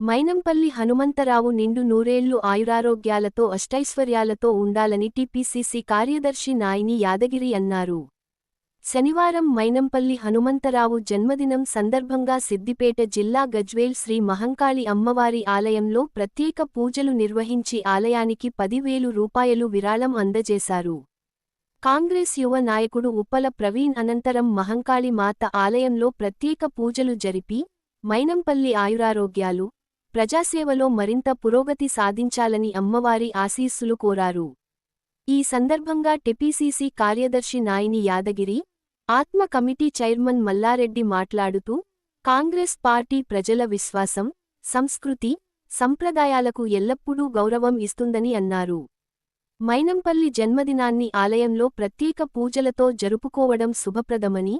మైనంపల్లి హనుమంతరావు నిండు నూరేళ్ళు ఆయురారోగ్యాలతో అష్టైశ్వర్యాలతో ఉండాలని టీపీసీసీ కార్యదర్శి నాయిని యాదగిరి అన్నారు. శనివారం మైనంపల్లి హనుమంతరావు జన్మదినం సందర్భంగా సిద్దిపేట జిల్లా గజ్వేల్ శ్రీ మహంకాళి అమ్మవారి ఆలయంలో ప్రత్యేక పూజలు నిర్వహించి ఆలయానికి పదివేలు రూపాయలు విరాళం అందజేశారు. కాంగ్రెస్ యువ నాయకుడు ఉప్పల ప్రవీణ్ అనంతరం మహంకాళి మాత ఆలయంలో ప్రత్యేక పూజలు జరిపి మైనంపల్లి ఆయురారోగ్యాలు ప్రజాసేవలో మరింత పురోగతి సాధించాలని అమ్మవారి ఆశీస్సులు కోరారు. ఈ సందర్భంగా టిపిసిసి కార్యదర్శి నాయిని యాదగిరి ఆత్మ కమిటీ చైర్మన్ మల్లారెడ్డి మాట్లాడుతూ కాంగ్రెస్ పార్టీ ప్రజల విశ్వాసం సంస్కృతి సంప్రదాయాలకు ఎల్లప్పుడూ గౌరవం ఇస్తుందని అన్నారు. మైనంపల్లి జన్మదినాన్ని ఆలయంలో ప్రత్యేక పూజలతో జరుపుకోవడం శుభప్రదమని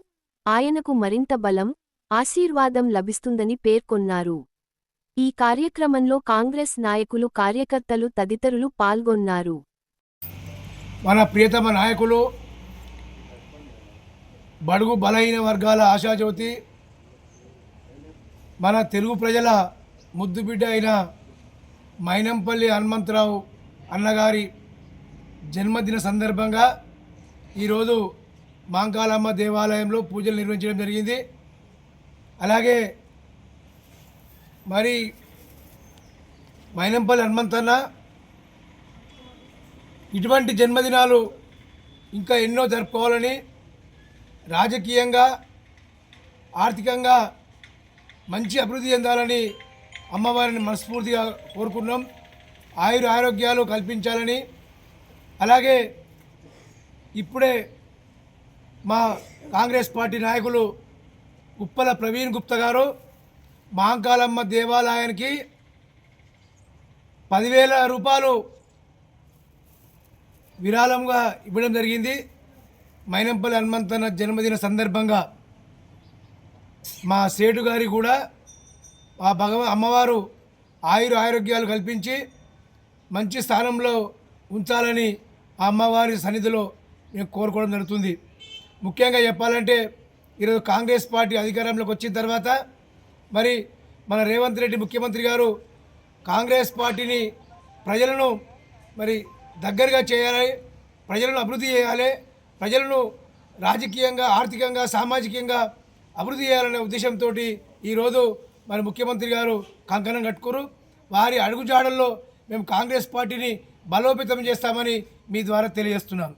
ఆయనకు మరింత బలం ఆశీర్వాదం లభిస్తుందని పేర్కొన్నారు. ఈ కార్యక్రమంలో కాంగ్రెస్ నాయకులు కార్యకర్తలు తదితరులు పాల్గొన్నారు. మన ప్రియతమ నాయకులు బడుగు బలహీన వర్గాల ఆశాజ్యోతి మన తెలుగు ప్రజల ముద్దుబిడ్డ అయిన మైనంపల్లి హనుమంతరావు అన్నగారి జన్మదిన సందర్భంగా ఈరోజు మాంకాలమ్మ దేవాలయంలో పూజలు నిర్వహించడం జరిగింది. అలాగే మరి మైనంపల్లి హనుమంతన్న ఇటువంటి జన్మదినాలు ఇంకా ఎన్నో జరుపుకోవాలని రాజకీయంగా ఆర్థికంగా మంచి అభివృద్ధి చెందాలని అమ్మవారిని మనస్ఫూర్తిగా కోరుకున్నాం ఆయుర ఆరోగ్యాలు కల్పించాలని. అలాగే ఇప్పుడే మా కాంగ్రెస్ పార్టీ నాయకులు ఉప్పల ప్రవీణ్ గుప్తా గారు మహంకాళమ్మ దేవాలయానికి పదివేల రూపాయలు విరాళంగా ఇవ్వడం జరిగింది. మైనంపల్లి హనుమంతన్న జన్మదిన సందర్భంగా మా సేటు గారి కూడా ఆ భగవ అమ్మవారు ఆయుర ఆరోగ్యాలు కల్పించి మంచి స్థానంలో ఉంచాలని ఆ అమ్మవారి సన్నిధిలో మేము కోరుకోవడం జరుగుతుంది. ముఖ్యంగా చెప్పాలంటే ఈరోజు కాంగ్రెస్ పార్టీ అధికారంలోకి వచ్చిన తర్వాత మరి మన రేవంత్ రెడ్డి ముఖ్యమంత్రి గారు కాంగ్రెస్ పార్టీని ప్రజలను మరి దగ్గరగా చేయాలి ప్రజలను అభివృద్ధి చేయాలి ప్రజలను రాజకీయంగా ఆర్థికంగా సామాజికంగా అభివృద్ధి చేయాలనే ఉద్దేశంతో ఈరోజు మరి ముఖ్యమంత్రి గారు కంకణం కట్టుకోరు. వారి అడుగుజాడల్లో మేము కాంగ్రెస్ పార్టీని బలోపేతం చేస్తామని మీ ద్వారా తెలియజేస్తున్నాను